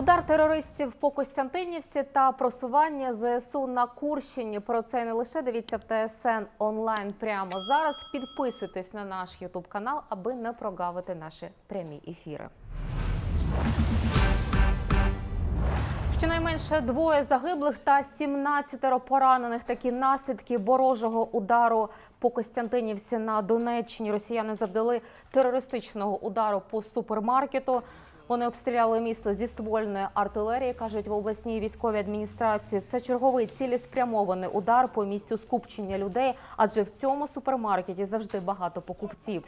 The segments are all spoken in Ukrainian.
Удар терористів по Костянтинівці та просування ЗСУ на Курщині. Про це не лише дивіться в ТСН онлайн прямо зараз. Підписуйтесь на наш Ютуб канал, аби не прогавити наші прямі ефіри. Щонайменше двоє загиблих та 17 поранених. Такі наслідки ворожого удару по Костянтинівці на Донеччині. Росіяни завдали терористичного удару по супермаркету. Вони обстріляли місто зі ствольної артилерії, кажуть в обласній військовій адміністрації. Це черговий цілеспрямований удар по місцю скупчення людей, адже в цьому супермаркеті завжди багато покупців.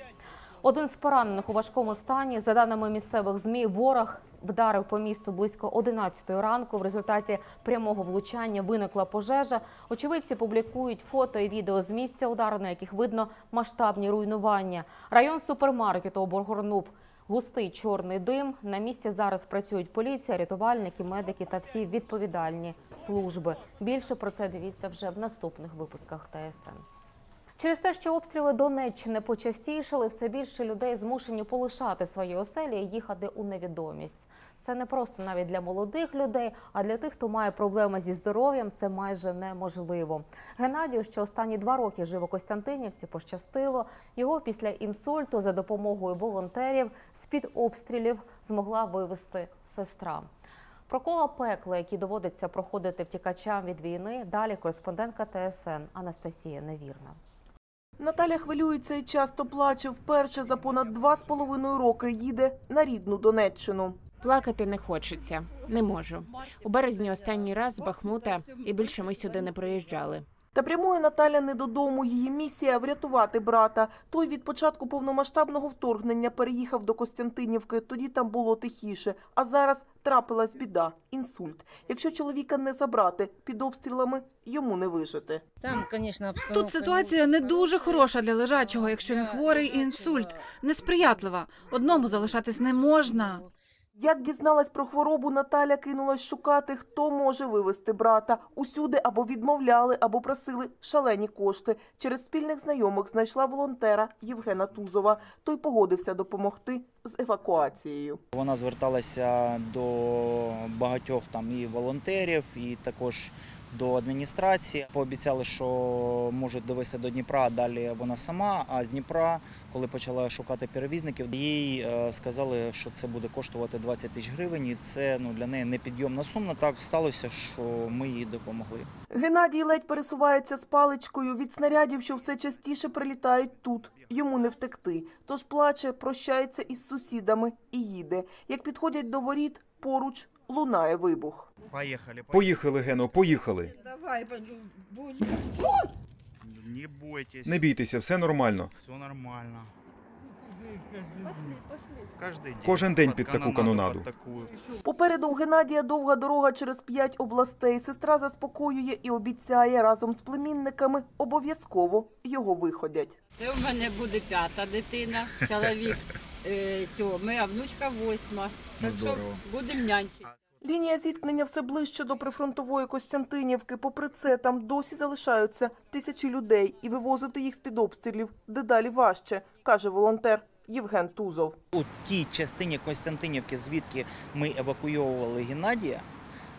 Один з поранених у важкому стані, за даними місцевих змі, ворог вдарив по місту близько 11 ранку. В результаті прямого влучання виникла пожежа. Очевидці публікують фото і відео з місця удару, на яких видно масштабні руйнування. Район супермаркету обгорнув густий чорний дим. На місці зараз працюють поліція, рятувальники, медики та всі відповідальні служби. Більше про це дивіться вже в наступних випусках ТСН. Через те, що обстріли Донеччини почастішали, все більше людей змушені полишати свої оселі і їхати у невідомість. Це не просто навіть для молодих людей, а для тих, хто має проблеми зі здоров'ям, це майже неможливо. Геннадію, що останні два роки жив у Костянтинівці, пощастило. Його після інсульту за допомогою волонтерів з під обстрілів змогла вивести сестра. Про кола пекла, які доводиться проходити втікачам від війни, далі кореспондентка ТСН Анастасія Невірна. Наталя хвилюється і часто плаче. Вперше за понад два з половиною роки їде на рідну Донеччину. Плакати не хочеться, не можу. У березні останній раз з Бахмута, і більше ми сюди не приїжджали. Та прямує Наталя не додому. Її місія врятувати брата. Той від початку повномасштабного вторгнення переїхав до Костянтинівки. Тоді там було тихіше. А зараз трапилась біда інсульт. Якщо чоловіка не забрати під обстрілами, йому не вижити. Там, конечно, обстановка Тут ситуація не дуже хороша для лежачого, якщо він хворий і інсульт. Несприятлива. Одному залишатись не можна. Як дізналась про хворобу, Наталя кинулась шукати, хто може вивезти брата. Усюди або відмовляли, або просили шалені кошти. Через спільних знайомих знайшла волонтера Євгена Тузова. Той погодився допомогти з евакуацією. Вона зверталася до багатьох там і волонтерів, і також до адміністрації. Пообіцяли, що можуть довести до Дніпра. а Далі вона сама. А з Дніпра, коли почала шукати перевізників, їй е, сказали, що це буде коштувати 20 тисяч гривень. І це ну для неї непідйомна сума. Так сталося, що ми їй допомогли. Геннадій ледь пересувається з паличкою від снарядів, що все частіше прилітають тут. Йому не втекти. Тож плаче, прощається із сусідами і їде. Як підходять до воріт, поруч лунає вибух. Поїхали. Поїхали, Гено, поїхали. Давай, будь. Не бойтесь. Не бійтеся, все нормально. Все нормально. Кожен день. Кожен день під таку канонаду. Попереду у Геннадія довга дорога через п'ять областей. Сестра заспокоює і обіцяє разом з племінниками обов'язково його виходять. Це у мене буде п'ята дитина, чоловік сьомий, а внучка восьма. Так що будемо нянчити. Лінія зіткнення все ближче до прифронтової Костянтинівки. Попри це, там досі залишаються тисячі людей, і вивозити їх з під обстрілів дедалі важче, каже волонтер Євген Тузов. У тій частині Костянтинівки, звідки ми евакуйовували Геннадія,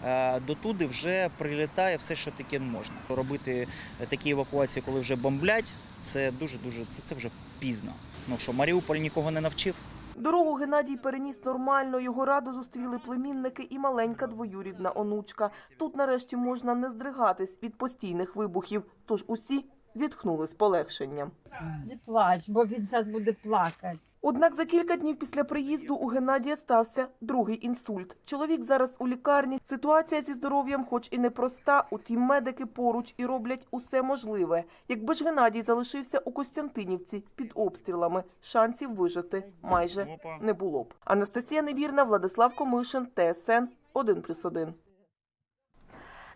е, дотуди вже прилітає все, що таке можна. Робити такі евакуації, коли вже бомблять, це дуже дуже це, це вже пізно. Ну що Маріуполь нікого не навчив. Дорогу Геннадій переніс нормально. Його радо зустріли племінники і маленька двоюрідна онучка. Тут нарешті можна не здригатись від постійних вибухів. Тож усі зітхнули з полегшенням. Не плач, бо він зараз буде плакати. Однак за кілька днів після приїзду у Геннадія стався другий інсульт. Чоловік зараз у лікарні. Ситуація зі здоров'ям, хоч і непроста, утім медики поруч і роблять усе можливе. Якби ж Геннадій залишився у Костянтинівці під обстрілами, шансів вижити майже не було б. Анастасія Невірна, Владислав Комишин, ТСН 1+,1.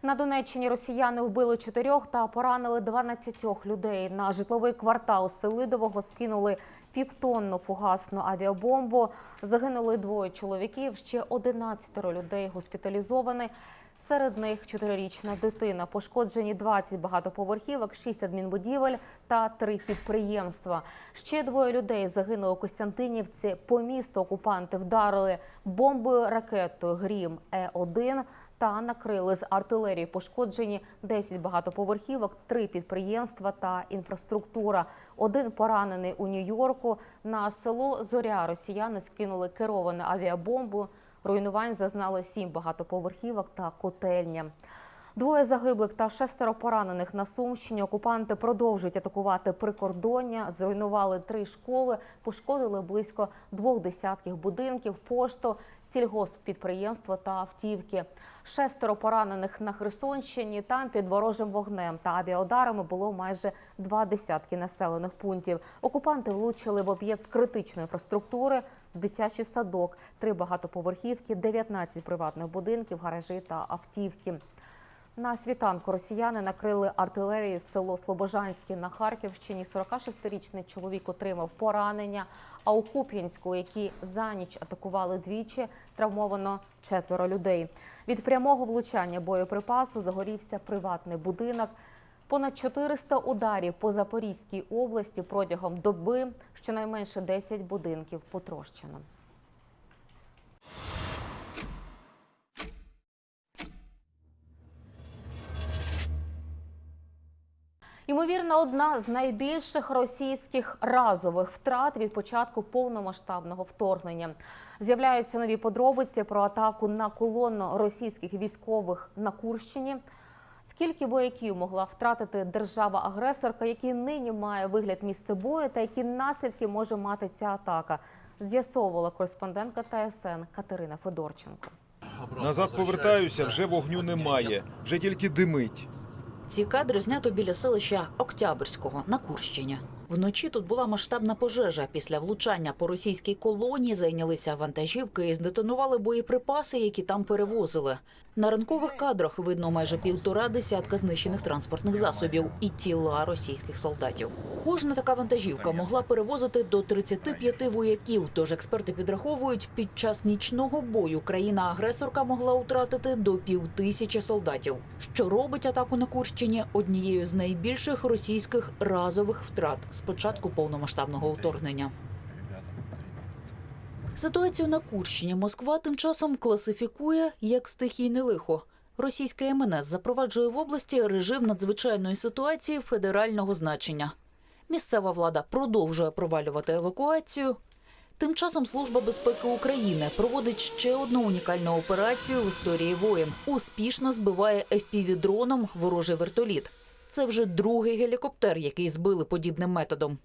На Донеччині росіяни вбили чотирьох та поранили 12 людей. На житловий квартал Селидового скинули півтонну фугасну авіабомбу. Загинули двоє чоловіків. Ще 11 людей госпіталізовані. Серед них чотирирічна дитина. Пошкоджені 20 багатоповерхівок, 6 адмінбудівель та 3 підприємства. Ще двоє людей загинули у Костянтинівці. По місту окупанти вдарили бомбою ракетою Грім Е-1 та накрили з артилерії пошкоджені 10 багатоповерхівок, 3 підприємства та інфраструктура. Один поранений у Нью-Йорку. На село Зоря росіяни скинули керовану авіабомбу. Руйнувань зазнали сім багатоповерхівок та котельня. Двоє загиблих та шестеро поранених на Сумщині. Окупанти продовжують атакувати прикордоння, зруйнували три школи, пошкодили близько двох десятків будинків, пошту, сільгосппідприємства та автівки. Шестеро поранених на Херсонщині. Там під ворожим вогнем та авіаударами було майже два десятки населених пунктів. Окупанти влучили в об'єкт критичної інфраструктури, дитячий садок, три багатоповерхівки, 19 приватних будинків, гаражі та автівки. На світанку росіяни накрили артилерією село Слобожанське на Харківщині. 46-річний чоловік отримав поранення. А у Куп'янську, які за ніч атакували двічі, травмовано четверо людей. Від прямого влучання боєприпасу загорівся приватний будинок. Понад 400 ударів по Запорізькій області протягом доби. Щонайменше 10 будинків потрощено. Ймовірно, одна з найбільших російських разових втрат від початку повномасштабного вторгнення. З'являються нові подробиці про атаку на колонну російських військових на Курщині. Скільки вояків могла втратити держава-агресорка, який нині має вигляд місце бою, та які наслідки може мати ця атака, з'ясовувала кореспондентка ТСН Катерина Федорченко. Назад повертаюся, вже вогню немає, вже тільки димить. Ці кадри знято біля селища Октябрського на Курщині. Вночі тут була масштабна пожежа. Після влучання по російській колонії зайнялися вантажівки і здетонували боєприпаси, які там перевозили. На ранкових кадрах видно майже півтора десятка знищених транспортних засобів і тіла російських солдатів. Кожна така вантажівка могла перевозити до 35 вояків. Тож експерти підраховують, під час нічного бою країна-агресорка могла втратити до півтисячі солдатів, що робить атаку на Курщині однією з найбільших російських разових втрат з початку повномасштабного вторгнення. Ситуацію на Курщині Москва тим часом класифікує як стихійне лихо. Російська МНС запроваджує в області режим надзвичайної ситуації федерального значення. Місцева влада продовжує провалювати евакуацію. Тим часом Служба безпеки України проводить ще одну унікальну операцію в історії воєн. Успішно збиває FPV-дроном ворожий вертоліт. Це вже другий гелікоптер, який збили подібним методом.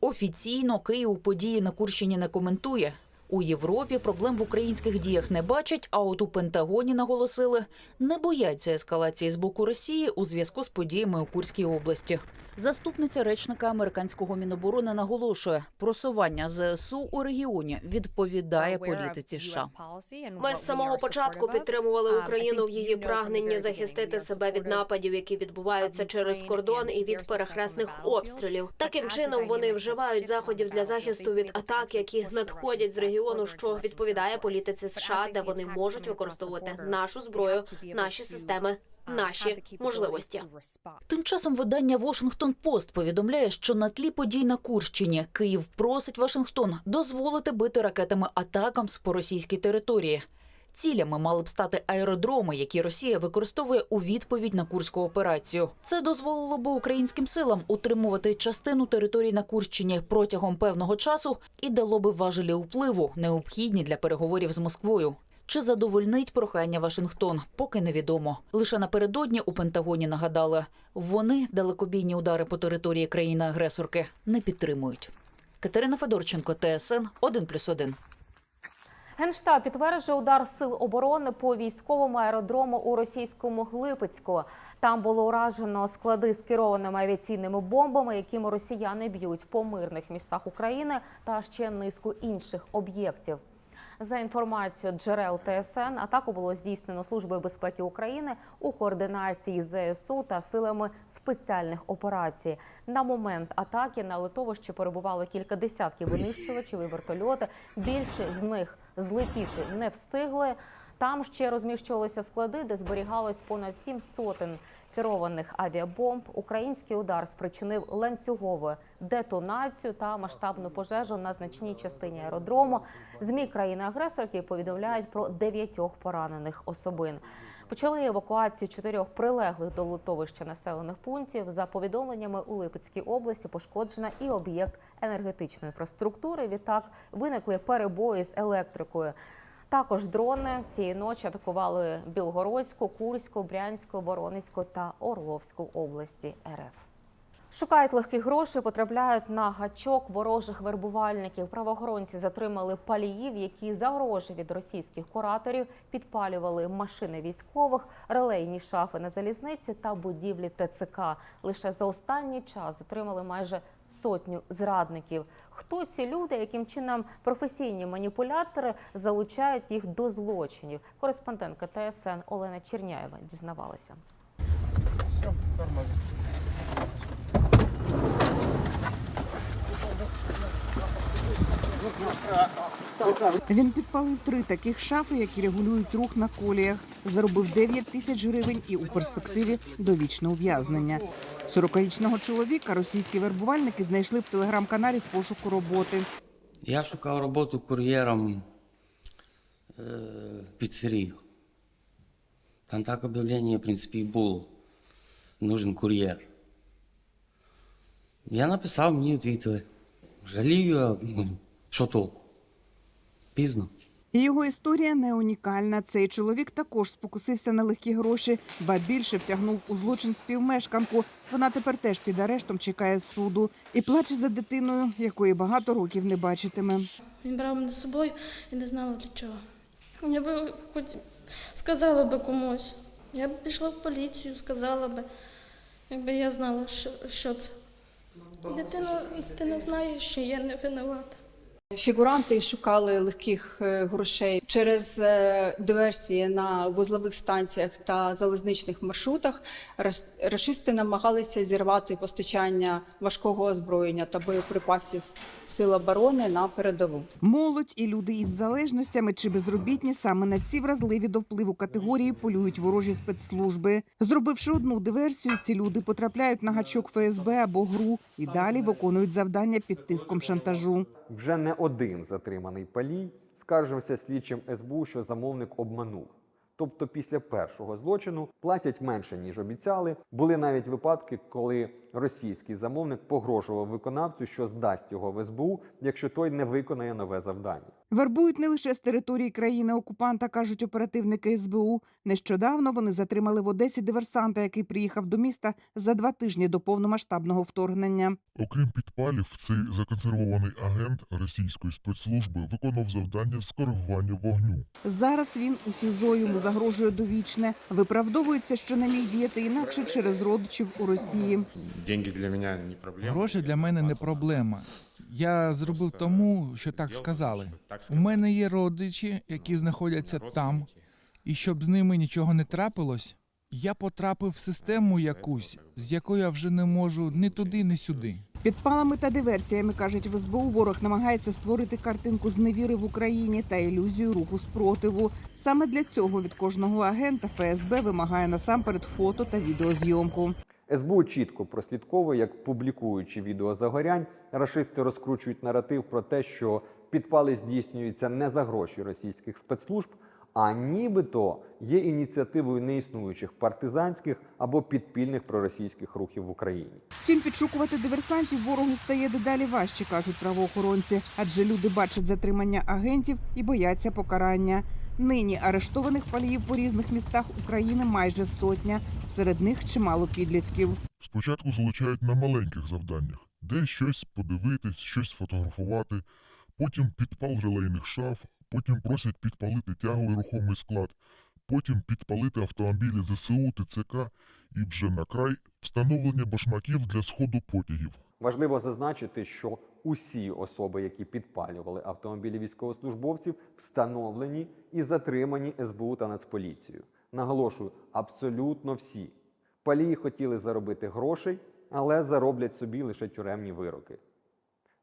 Офіційно Київ події на Курщині не коментує. У Європі проблем в українських діях не бачать, а от у Пентагоні наголосили, не бояться ескалації з боку Росії у зв'язку з подіями у Курській області. Заступниця речника американського міноборони наголошує, просування ЗСУ у регіоні відповідає політиці США. Ми з самого початку підтримували Україну в її прагненні захистити себе від нападів, які відбуваються через кордон і від перехресних обстрілів. Таким чином вони вживають заходів для захисту від атак, які надходять з регіону, що відповідає політиці США, де вони можуть використовувати нашу зброю, наші системи, наші можливості. Тим часом видання Washington Post повідомляє, що на тлі подій на Курщині Київ просить Вашингтон дозволити бити ракетами атакам з по російській території. Цілями мали б стати аеродроми, які Росія використовує у відповідь на курську операцію. Це дозволило б українським силам утримувати частину території на Курщині протягом певного часу і дало би важелі впливу, необхідні для переговорів з Москвою. Чи задовольнить прохання Вашингтон, поки невідомо. Лише напередодні у Пентагоні нагадали, вони далекобійні удари по території країни-агресорки не підтримують. Катерина Федорченко, ТСН 1+,1. Генштаб підтверджує удар сил оборони по військовому аеродрому у російському Глипецьку. Там було уражено склади з керованими авіаційними бомбами, якими росіяни б'ють по мирних містах України та ще низку інших об'єктів. За інформацією джерел ТСН, атаку було здійснено Службою безпеки України у координації з ЗСУ та силами спеціальних операцій. На момент атаки на литовищі перебувало кілька десятків винищувачів і вертольоти. Більше з них злетіти не встигли. Там ще розміщувалися склади, де зберігалось понад сім сотень керованих авіабомб. Український удар спричинив ланцюгову детонацію та масштабну пожежу на значній частині аеродрому. Змі країни-агресорки повідомляють про дев'ятьох поранених особин. Почали евакуацію чотирьох прилеглих до литовища населених пунктів. За повідомленнями у Липецькій області пошкоджена і об'єкт енергетичної інфраструктури. Відтак виникли перебої з електрикою. Також дрони цієї ночі атакували Білгородську, Курську, Брянську, Воронезьку та Орловську області РФ. Шукають легких грошей, потрапляють на гачок ворожих вербувальників. Правоохоронці затримали паліїв, які за гроші від російських кураторів підпалювали машини військових, релейні шафи на залізниці та будівлі ТЦК. Лише за останній час затримали майже сотню зрадників. Хто ці люди, яким чином професійні маніпулятори залучають їх до злочинів? Кореспондентка ТСН Олена Черняєва дізнавалася. Він підпалив три таких шафи, які регулюють рух на коліях. Заробив 9 тисяч гривень і у перспективі довічне ув'язнення. 40-річного чоловіка російські вербувальники знайшли в телеграм-каналі з пошуку роботи. Я шукав роботу кур'єром е, піцерії. Там так об'явлення, в принципі, і було. Нужен кур'єр. Я написав, мені відповіли. Жалію, ну, що толку? Пізно. І його історія не унікальна. Цей чоловік також спокусився на легкі гроші, ба більше втягнув у злочин співмешканку. Вона тепер теж під арештом чекає суду і плаче за дитиною, якої багато років не бачитиме. Він брав мене з собою і не знала для чого. Я б хоч сказала би комусь. Я б пішла в поліцію, сказала би, якби я знала, що, що це. Дитина, дитина знає, що я не винувата. Фігуранти шукали легких е, грошей через е, диверсії на вузлових станціях та залізничних маршрутах. Раш- Рашисти намагалися зірвати постачання важкого озброєння та боєприпасів сил оборони на передову. Молодь і люди із залежностями чи безробітні саме на ці вразливі до впливу категорії полюють ворожі спецслужби. Зробивши одну диверсію, ці люди потрапляють на гачок ФСБ або ГРУ і далі виконують завдання під тиском шантажу. Вже не один затриманий палій скаржився слідчим СБУ, що замовник обманув. Тобто після першого злочину платять менше, ніж обіцяли. Були навіть випадки, коли російський замовник погрожував виконавцю, що здасть його в СБУ, якщо той не виконає нове завдання. Вербують не лише з території країни-окупанта, кажуть оперативники СБУ. Нещодавно вони затримали в Одесі диверсанта, який приїхав до міста за два тижні до повномасштабного вторгнення. Окрім підпалів, цей законсервований агент російської спецслужби виконав завдання з коригування вогню. Зараз він у СІЗО йому загрожує довічне. Виправдовується, що не міг діяти інакше через родичів у Росії. Деньги для мене не проблема. Гроші для мене не проблема. Я зробив тому, що так сказали. У мене є родичі, які знаходяться там, і щоб з ними нічого не трапилось, я потрапив в систему якусь, з якою я вже не можу ні туди, ні сюди. Підпалами та диверсіями кажуть в СБУ, ворог намагається створити картинку зневіри в Україні та ілюзію руху спротиву. Саме для цього від кожного агента ФСБ вимагає насамперед фото та відеозйомку. СБУ чітко прослідковує, як публікуючи відео загорянь, рашисти розкручують наратив про те, що підпали здійснюються не за гроші російських спецслужб, а нібито є ініціативою неіснуючих партизанських або підпільних проросійських рухів в Україні. Втім, підшукувати диверсантів ворогу стає дедалі важче, кажуть правоохоронці, адже люди бачать затримання агентів і бояться покарання. Нині арештованих паліїв по різних містах України майже сотня. Серед них чимало підлітків. Спочатку залучають на маленьких завданнях, де щось подивитись, щось сфотографувати, потім підпал релейних шаф, потім просять підпалити тяговий рухомий склад, потім підпалити автомобілі ЗСУ, ТЦК і вже на край встановлення башмаків для сходу потягів. Важливо зазначити, що усі особи, які підпалювали автомобілі військовослужбовців, встановлені і затримані СБУ та Нацполіцією. Наголошую, абсолютно всі. Палії хотіли заробити грошей, але зароблять собі лише тюремні вироки.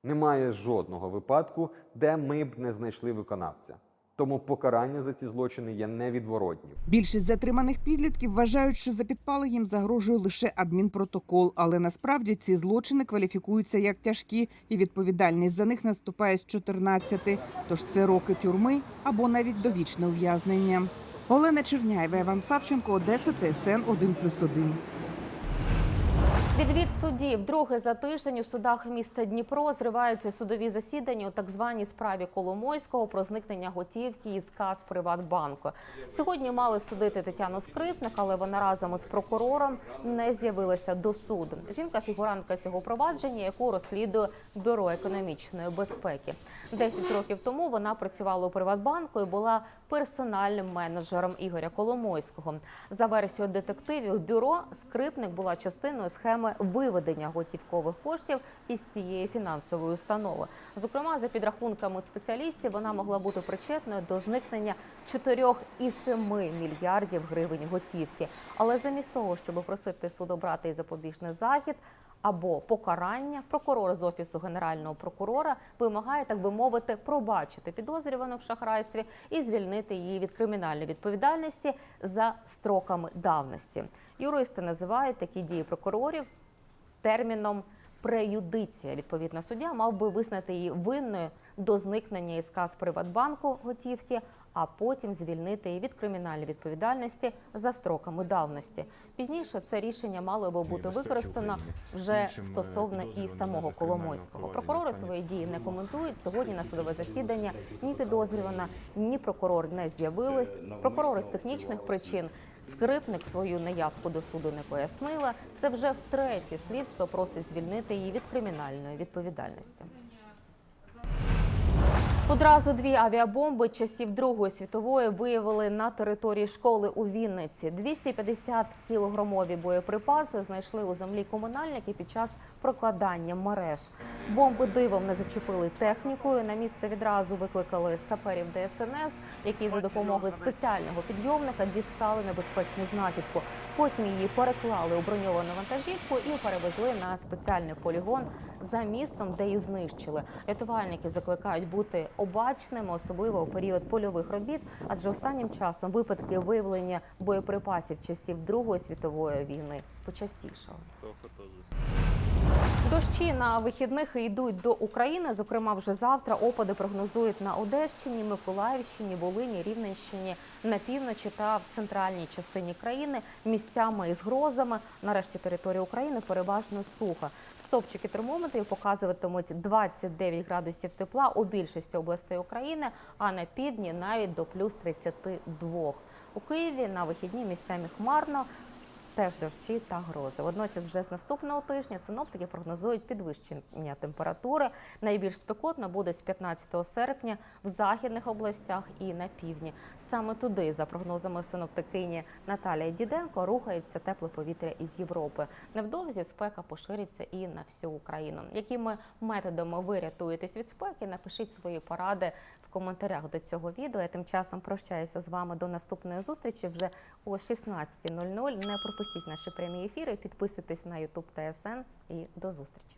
Немає жодного випадку, де ми б не знайшли виконавця. Тому покарання за ці злочини є невідворотнім. Більшість затриманих підлітків вважають, що за підпали їм загрожує лише адмінпротокол, але насправді ці злочини кваліфікуються як тяжкі, і відповідальність за них наступає з 14. Тож це роки тюрми або навіть довічне ув'язнення. Олена Черняєва, Іван Савченко, Одеса, ТСН 1+,1. Відвід судді вдруге за тиждень у судах міста Дніпро зриваються судові засідання у так званій справі Коломойського про зникнення готівки із кас Приватбанку. Сьогодні мали судити Тетяну Скрипник, але вона разом із прокурором не з'явилася до суду. Жінка фігурантка цього провадження, яку розслідує бюро економічної безпеки. Десять років тому вона працювала у Приватбанку і була персональним менеджером Ігоря Коломойського. За версією детективів, бюро скрипник була частиною схеми виведення готівкових коштів із цієї фінансової установи. Зокрема, за підрахунками спеціалістів, вона могла бути причетною до зникнення 4,7 мільярдів гривень готівки. Але замість того, щоб просити суд обрати і запобіжний захід. Або покарання прокурор з офісу генерального прокурора вимагає, так би мовити, пробачити підозрювану в шахрайстві і звільнити її від кримінальної відповідальності за строками давності. Юристи називають такі дії прокурорів терміном преюдиція. Відповідно, суддя мав би визнати її винною до зникнення із каз Приватбанку готівки, а потім звільнити її від кримінальної відповідальності за строками давності. Пізніше це рішення мало би бути використано вже стосовно і самого Коломойського. Прокурори свої дії не коментують. Сьогодні на судове засідання ні підозрювана, ні прокурор не з'явились. Прокурори з технічних причин. Скрипник свою неявку до суду не пояснила. Це вже втретє слідство просить звільнити її від кримінальної відповідальності. Одразу дві авіабомби часів Другої світової виявили на території школи у Вінниці. 250 кілограмові боєприпаси знайшли у землі комунальники під час прокладання мереж. Бомби дивом не зачепили технікою. На місце відразу викликали саперів ДСНС, які за допомогою спеціального підйомника дістали небезпечну знахідку. Потім її переклали у броньовану вантажівку і перевезли на спеціальний полігон за містом, де її знищили. Рятувальники закликають бути обачними, особливо у період польових робіт, адже останнім часом випадки виявлення боєприпасів часів Другої світової війни почастішали. Дощі на вихідних йдуть до України. Зокрема, вже завтра опади прогнозують на Одещині, Миколаївщині, Волині, Рівненщині, на півночі та в центральній частині країни місцями із грозами. Нарешті територія України переважно суха. Стопчики термометрів показуватимуть 29 градусів тепла у більшості областей України, а на півдні навіть до плюс 32. У Києві на вихідні місцями хмарно. Теж дощі та грози. Водночас, вже з наступного тижня синоптики прогнозують підвищення температури. Найбільш спекотно буде з 15 серпня в західних областях і на півдні. Саме туди, за прогнозами синоптикині Наталія Діденко, рухається тепле повітря із Європи. Невдовзі спека пошириться і на всю Україну. Якими методами ви рятуєтесь від спеки? Напишіть свої поради коментарях до цього відео. Я тим часом прощаюся з вами до наступної зустрічі вже о 16.00. Не пропустіть наші прямі ефіри. Підписуйтесь на YouTube ТСН і до зустрічі.